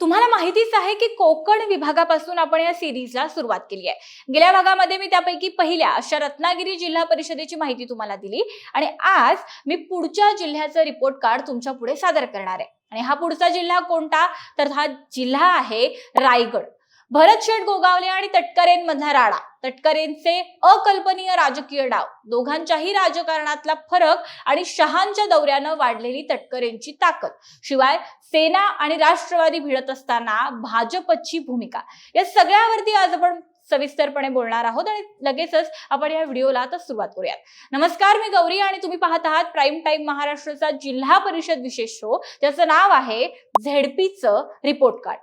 तुम्हाला माहितीच आहे की कोकण विभागापासून आपण या सिरीजला सुरुवात केली आहे. गेल्या भागामध्ये मी त्यापैकी पहिल्या अशा रत्नागिरी जिल्हा परिषदेची माहिती तुम्हाला दिली आणि आज मी पुढच्या जिल्ह्याचं रिपोर्ट कार्ड तुमच्यापुढे सादर करणार आहे. आणि हा पुढचा जिल्हा कोणता? तर हा जिल्हा आहे रायगड. भरत शेठ गोगावले आणि तटकरेंमधला राडा. तटकरेंचे अकल्पनीय राजकीय डाव. दोघांच्याही राजकारणातला फरक आणि शहांच्या दौऱ्यानं वाढलेली तटकरेंची ताकद. शिवाय सेना आणि राष्ट्रवादी भिडत असताना भाजपची भूमिका. या सगळ्यावरती आज आपण सविस्तरपणे बोलणार आहोत आणि लगेचच आपण या व्हिडिओला आता सुरुवात करूयात. नमस्कार मी गौरी आणि तुम्ही पाहत आहात प्राईम टाईम महाराष्ट्राचा जिल्हा परिषद विशेष शो. ज्याचं नाव आहे झेडपीचं रिपोर्ट कार्ड.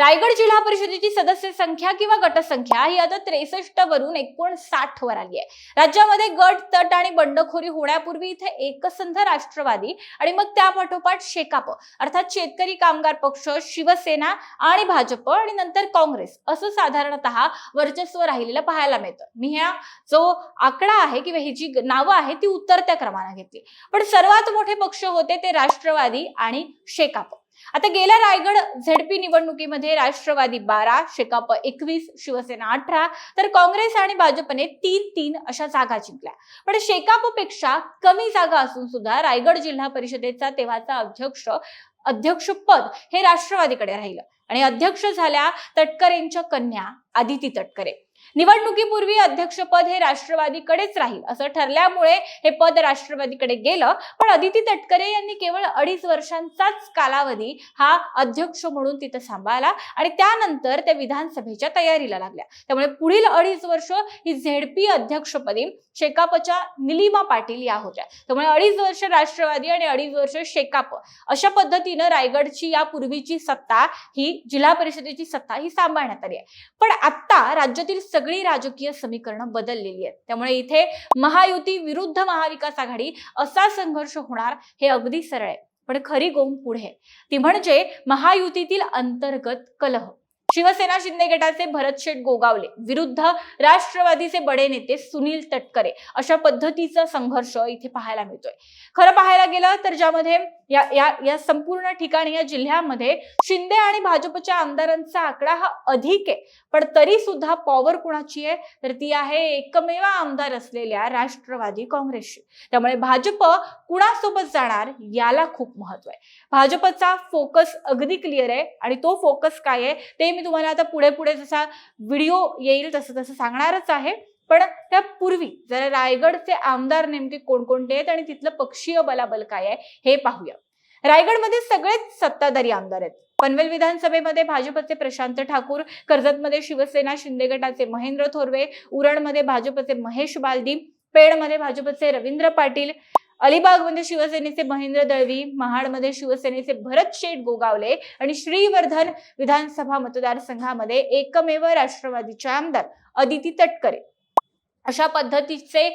रायगड जिल्हा परिषदेची सदस्य संख्या किंवा गटसंख्या ही आता त्रेसष्ट वरून एकोणसाठ वर आली आहे. राज्यामध्ये गट तट आणि बंडखोरी होण्यापूर्वी इथे एकसंध राष्ट्रवादी आणि मग त्यापाठोपाठ शेकाप अर्थात शेतकरी कामगार पक्ष शिवसेना आणि भाजप आणि नंतर काँग्रेस असं साधारणतः वर्चस्व राहिलेलं पाहायला मिळतं. मी ह्या जो आकडा आहे किंवा ही जी नावं आहे ती उतरत्या क्रमाने घेतली. पण सर्वात मोठे पक्ष होते ते राष्ट्रवादी आणि शेकाप. आता गेल्या रायगड झेडपी निवडणुकीमध्ये राष्ट्रवादी बारा शेकाप एकवीस शिवसेना अठरा तर काँग्रेस आणि भाजपने तीन तीन अशा जागा जिंकल्या. पण शेकापपेक्षा कमी जागा असून सुद्धा रायगड जिल्हा परिषदेचा तेव्हाचा अध्यक्ष अध्यक्षपद हे राष्ट्रवादीकडे राहिलं. आणि अध्यक्ष झाल्या तटकरेंच्या कन्या आदिती तटकरे. निवडणुकीपूर्वी अध्यक्षपद हे राष्ट्रवादीकडेच राहील असं ठरल्यामुळे हे पद राष्ट्रवादीकडे गेलं. पण अदिती तटकरे यांनी केवळ अडीच वर्षांचाच कालावधी हा अध्यक्ष म्हणून तिथं सांभाळला आणि त्यानंतर त्या विधानसभेच्या तयारीला लागल्या. त्यामुळे पुढील अडीच वर्ष ही झेडपी अध्यक्षपदी शेकापच्या निलिमा पाटील या होत्या. त्यामुळे अडीच वर्ष राष्ट्रवादी आणि अडीच वर्ष शेकाप. अशा पद्धतीनं रायगडची या पूर्वीची सत्ता ही जिल्हा परिषदेची सत्ता ही सांभाळण्यात आली आहे. पण आता राज्यातील सगळी राजकीय समीकरणं बदललेली आहेत. त्यामुळे इथे महायुती विरुद्ध महाविकास आघाडी असा संघर्ष होणार हे अगदी सरळ आहे. पण खरी गोम पुढे ती म्हणजे महायुतीतील अंतर्गत कलह. शिवसेना शिंदे गटाचे भरत शेठ गोगावले विरुद्ध राष्ट्रवादीचे बडे नेते सुनील तटकरे अशा पद्धतीचा संघर्ष इथे पाहायला मिळतोय. खरं पाहायला गेलं तर ज्यामध्ये या या या संपूर्ण ठिकाणी या जिल्ह्यामध्ये शिंदे आणि भाजपच्या आमदारांचा आकडा हा अधिक आहे. पण तरी सुद्धा पॉवर कुणाची आहे? तर ती आहे एकमेव आमदार असलेल्या राष्ट्रवादी काँग्रेसची. त्यामुळे भाजप कुणासोबत जाणार याला खूप महत्त्व आहे. भाजपचा फोकस अगदी क्लिअर आहे आणि तो फोकस काय आहे ते मी तुम्हाला आता पुढे पुढे जसा व्हिडिओ येईल तसं तसं सांगणारच आहे. पण त्यापूर्वी जरा रायगडचे आमदार नेमके कोणकोणते आहेत आणि तिथलं पक्षीय बलाबल काय आहे हे पाहूया. रायगडमध्ये सगळेच सत्ताधारी आमदार आहेत. पनवेल विधानसभेमध्ये भाजपचे प्रशांत ठाकूर कर्जतमध्ये शिवसेना शिंदे गटाचे महेंद्र थोरवे उरणमध्ये भाजपचे महेश बालदी पेडमध्ये भाजपचे रवींद्र पाटील अलिबागमध्ये शिवसेनेचे महेंद्र दळवी महाडमध्ये शिवसेनेचे भरत शेठ गोगावले आणि श्रीवर्धन विधानसभा मतदारसंघामध्ये एकमेव राष्ट्रवादीचे आमदार अदिती तटकरे. अशा पद्धतीचे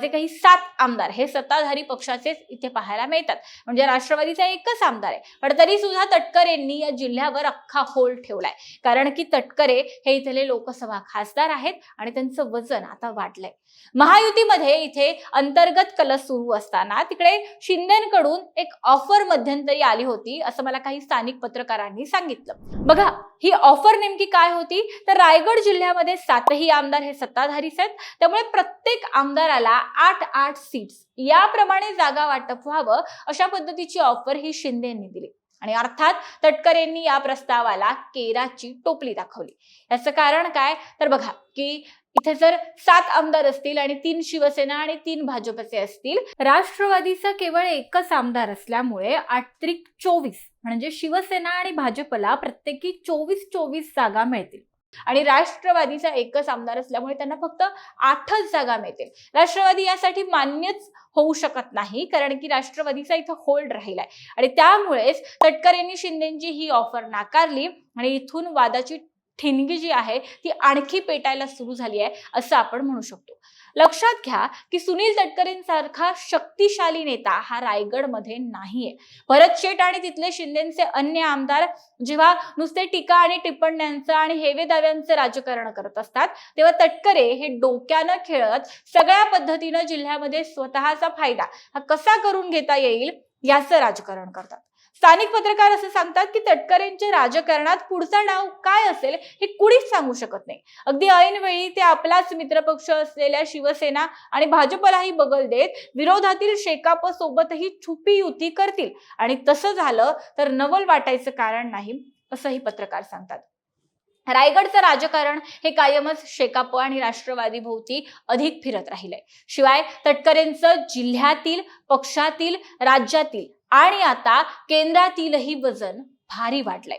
जे काही सात आमदार हे सत्ताधारी पक्षाचेच इथे पाहायला मिळतात. म्हणजे राष्ट्रवादीचा एकच आमदार आहे. पण तरी सुद्धा तटकरेंनी या जिल्ह्यावर अख्खा होल ठेवलाय. कारण की तटकरे हे इथले लोकसभा खासदार आहेत आणि त्यांचं वजन आता वाढलंय. महायुतीमध्ये इथे अंतर्गत कलस सुरू असताना तिकडे शिंदेकडून एक ऑफर मध्यंतरी आली होती असं मला काही स्थानिक पत्रकारांनी सांगितलं. बघा ही ऑफर नेमकी काय होती? तर रायगड जिल्ह्यामध्ये सातही आमदार हे सत्ताधारीच आहेत. त्यामुळे प्रत्येक आमदाराला आठ आठ सीट्स याप्रमाणे जागा वाटप व्हावं अशा पद्धतीची ऑफर ही शिंदे यांनी दिली. आणि अर्थात तटकर यांनी या प्रस्तावाला केराची टोपली दाखवली. याचं कारण काय? तर बघा की इथे जर सात आमदार असतील आणि तीन शिवसेना आणि तीन भाजपचे असतील राष्ट्रवादीचा केवळ एकच आमदार असल्यामुळे आठ चोवीस म्हणजे शिवसेना आणि भाजपला प्रत्येकी चोवीस चोवीस जागा मिळतील. आणि राष्ट्रवादीचा एकच आमदार असल्यामुळे त्यांना फक्त आठच जागा मिळतील. राष्ट्रवादी यासाठी मान्यच होऊ शकत नाही कारण की राष्ट्रवादीचा इथं होल्ड राहिलाय. आणि त्यामुळेच तटकरेंनी शिंदेची ही ऑफर नाकारली आणि इथून वादाची ठिणगी जी आहे ती आणखी पेटायला सुरू झाली आहे असं आपण म्हणू शकतो. लक्षात घ्या की सुनील तटकरेंसारखा शक्तिशाली नेता हा रायगडमध्ये नाहीये. भरत शेठ आणि तिथले शिंदेचे अन्य आमदार जेव्हा नुसते टीका आणि टिप्पण्यांचं आणि हेवे दाव्यांचं राजकारण करत असतात तेव्हा तटकरे हे डोक्यानं खेळत सगळ्या पद्धतीनं जिल्ह्यामध्ये स्वतःचा फायदा हा कसा करून घेता येईल याचं राजकारण करतात. स्थानिक पत्रकार असं सांगतात की तटकरेंच्या राजकारणात पुढचा डाव काय असेल हे कुणीच सांगू शकत नाही. अगदी ऐनवेळी ते आपलाच मित्रपक्ष असलेल्या शिवसेना आणि भाजपलाही बगल देत विरोधातील शेकाप सोबतही छुपी युती करतील. आणि तसं झालं तर नवल वाटायचं कारण नाही असंही पत्रकार सांगतात. रायगडचं राजकारण हे कायमच शेकाप आणि राष्ट्रवादी भोवती अधिक फिरत राहिलंय. शिवाय तटकरेंचं जिल्ह्यातील पक्षातील राज्यातील आणि आता केंद्रातीलही वजन भारी वाढलंय.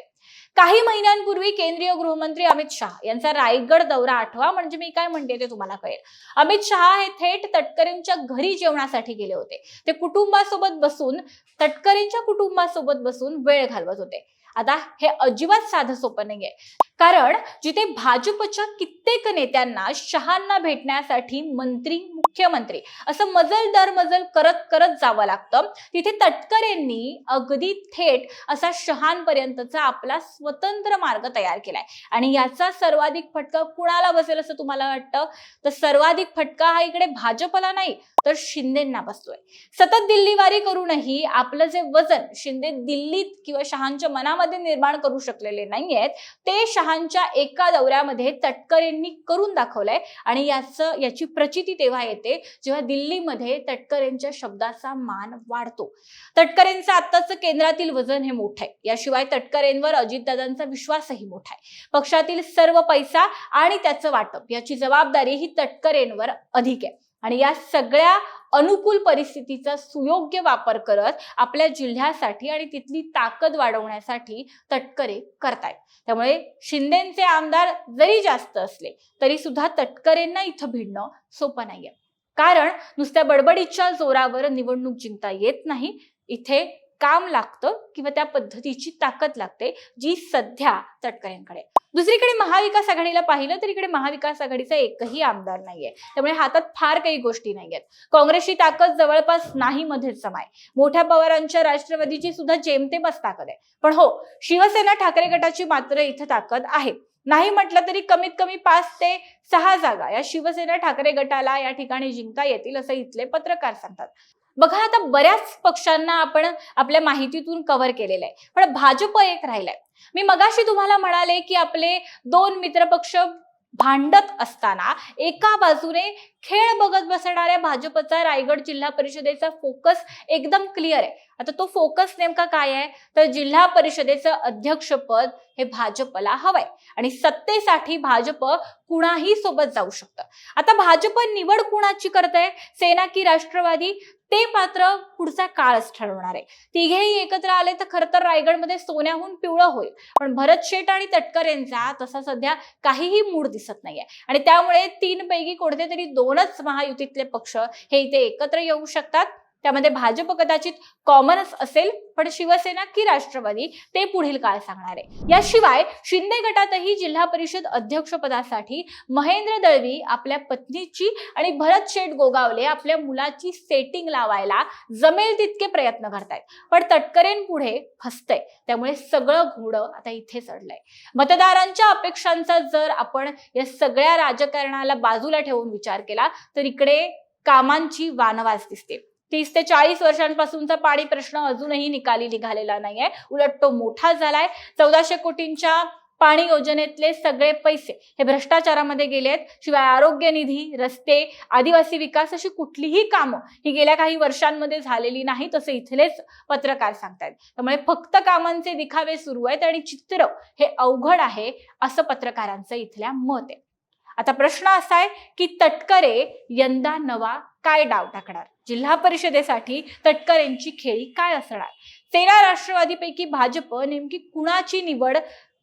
काही महिन्यांपूर्वी केंद्रीय गृहमंत्री अमित शहा यांचा रायगड दौरा आठवा म्हणजे मी काय म्हणते ते तुम्हाला कळेल. अमित शहा हे थेट तटकरेंच्या घरी जेवणासाठी गेले होते. ते कुटुंबासोबत बसून तटकरेंच्या कुटुंबासोबत बसून वेळ घालवत होते. आता हे अजिबात साधं सोपं नाहीये. कारण जिथे भाजपच्या कित्येक नेत्यांना शहांना भेटण्यासाठी मंत्री मुख्यमंत्री असं मजल दर मजल करत करत जावं लागतं तिथे तटकरेंनी अगदी थेट असा शहांपर्यंतचा आपला स्वतंत्र मार्ग तयार केलाय. आणि याचा सर्वाधिक फटका कुणाला बसेल असं तुम्हाला वाटतं? तर सर्वाधिक फटका हा इकडे भाजपला नाही तर शिंदेना बसतोय. सतत दिल्लीवारी करूनही आपलं जे वजन शिंदे दिल्लीत किंवा शहांच्या मनामध्ये निर्माण करू शकलेले नाहीयेत ते शहांच्या एका दौऱ्यामध्ये तटकरेंनी करून दाखवलंय. आणि याचं याची प्रचिती तेव्हा येते जेव्हा दिल्लीमध्ये तटकरेंच्या शब्दाचा मान वाढतो. तटकरेंचं आत्ताचं केंद्रातील वजन हे मोठं आहे. याशिवाय तटकरेंवर अजितदादांचा विश्वासही मोठा आहे. पक्षातील सर्व पैसा आणि त्याचं वाटप याची जबाबदारी ही तटकरेंवर अधिक आहे. आणि या सगळ्या अनुकूल परिस्थितीचा सुयोग्य वापर करत आपल्या जिल्ह्यासाठी आणि तिथली ताकद वाढवण्यासाठी तटकरे करतायत. त्यामुळे शिंदेचे आमदार जरी जास्त असले तरी सुद्धा तटकरेंना इथं भिडणं सोपं नाहीये. कारण नुसत्या बडबडीच्या जोरावर निवडणूक जिंकता येत नाही इथे काम लागतं किंवा त्या पद्धतीची ताकद लागते जी सध्या तटकऱ्यांकडे दुसरीकडे महाविकास आघाडीला पाहिलं तर इकडे महाविकास आघाडीचा एकही आमदार नाहीये. त्यामुळे हातात फार काही गोष्टी नाहीयेत. काँग्रेसची ताकद जवळपास नाही मध्येच समाय. मोठ्या पवारांच्या राष्ट्रवादीची सुद्धा जेमतेमच ताकद आहे. पण हो शिवसेना ठाकरे गटाची मात्र इथं ताकद आहे. नाही म्हटलं तरी कमीत कमी पाच ते सहा जागा या शिवसेना ठाकरे गटाला या ठिकाणी जिंकता येतील असं इथले पत्रकार सांगतात. बघा आता बऱ्याच पक्षांना आपण आपल्या माहितीतून कव्हर केलेलं आहे. पण भाजप एक राहिलाय. मी मगाशी तुम्हाला म्हणाले की आपले दोन मित्रपक्ष भांडत असताना एका बाजूने खेळ बघत बसणाऱ्या भाजपचा रायगड जिल्हा परिषदेचा फोकस एकदम क्लिअर आहे. आता तो फोकस नेमका काय आहे? तर जिल्हा परिषदेचं अध्यक्षपद हे भाजपला हवंय. आणि सत्तेसाठी भाजप कुणाही सोबत जाऊ शकतं. आता भाजप निवड कुणाची करते सेना की राष्ट्रवादी? ते मात्र पुढचा काळच ठरवणार आहे. तिघेही एकत्र आले तर खरं तर रायगडमध्ये सोन्याहून पिवळं होईल. पण भरत शेठ आणि तटकर यांचा तसा सध्या काहीही मूड दिसत नाहीये. आणि त्यामुळे तीन पैकी कोणते तरी दोनच महायुतीतले पक्ष हे इथे एकत्र येऊ शकतात. त्यामध्ये भाजप कदाचित कॉमनच असेल पण शिवसेना की राष्ट्रवादी ते पुढील काळ सांगणार आहे. याशिवाय शिंदे गटातही जिल्हा परिषद अध्यक्षपदासाठी महेंद्र दळवी आपल्या पत्नीची आणि भरत शेठ गोगावले आपल्या मुलाची सेटिंग लावायला जमेल तितके प्रयत्न करतायत. पण तटकरेंपुढे फसतंय. त्यामुळे सगळं घोडं आता इथे चढलंय. मतदारांच्या अपेक्षांचा जर आपण या सगळ्या राजकारणाला बाजूला ठेवून विचार केला तर इकडे कामांची वानवास दिसते. तीस ते चाळीस वर्षांपासूनचा पाणी प्रश्न अजूनही निकाली निघालेला नाहीये. उलट तो मोठा झालाय. चौदाशे कोटींच्या पाणी योजनेतले सगळे पैसे हे भ्रष्टाचारामध्ये गेलेत शिवाय आरोग्य निधी रस्ते आदिवासी विकास अशी कुठलीही कामं ही गेल्या काही वर्षांमध्ये झालेली नाही तसे इथलेच पत्रकार सांगतायत. त्यामुळे फक्त कामांचे दिखावे सुरू आहेत आणि चित्र हे अवघड आहे असं पत्रकारांचं इथल्या मत आहे. आता प्रश्न असा आहे की तटकरे यंदा नवा काय डाव टाकणार? जिल्हा परिषदेसाठी तटकरेंची खेळी काय असणार? सेना राष्ट्रवादीपैकी भाजप नेमकी कुणाची निवड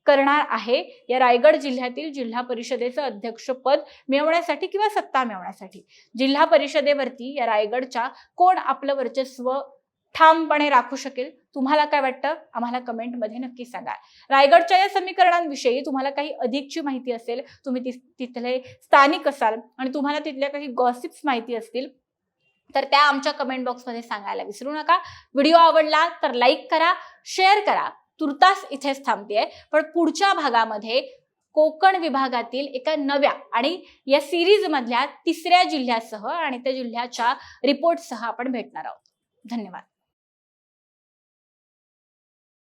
करणार आहे? या रायगड जिल्ह्यातील जिल्हा परिषदेचं अध्यक्षपद मिळवण्यासाठी किंवा सत्ता मिळवण्यासाठी? जिल्हा परिषदेवरती या रायगडच्या कोण आपलं वर्चस्व ठामपणे राखू शकेल? तुम्हाला काय वाटतं? आम्हाला कमेंटमध्ये नक्की सांगा. रायगडच्या या समीकरणांविषयी तुम्हाला काही अधिकची माहिती असेल तुम्ही ति- तिथले स्थानिक असाल आणि तुम्हाला तिथल्या काही गॉसिप्स माहिती असतील तर त्या आमच्या कमेंट बॉक्समध्ये सांगायला विसरू नका. व्हिडिओ आवडला तर लाईक करा शेअर करा. तुर्तास इथेच थांबते पण पुढच्या भागामध्ये कोकण विभागातील एका नव्या आणि या सिरीज मधल्या तिसऱ्या जिल्ह्यासह आणि त्या जिल्ह्याच्या रिपोर्टसह आपण भेटणार आहोत. धन्यवाद.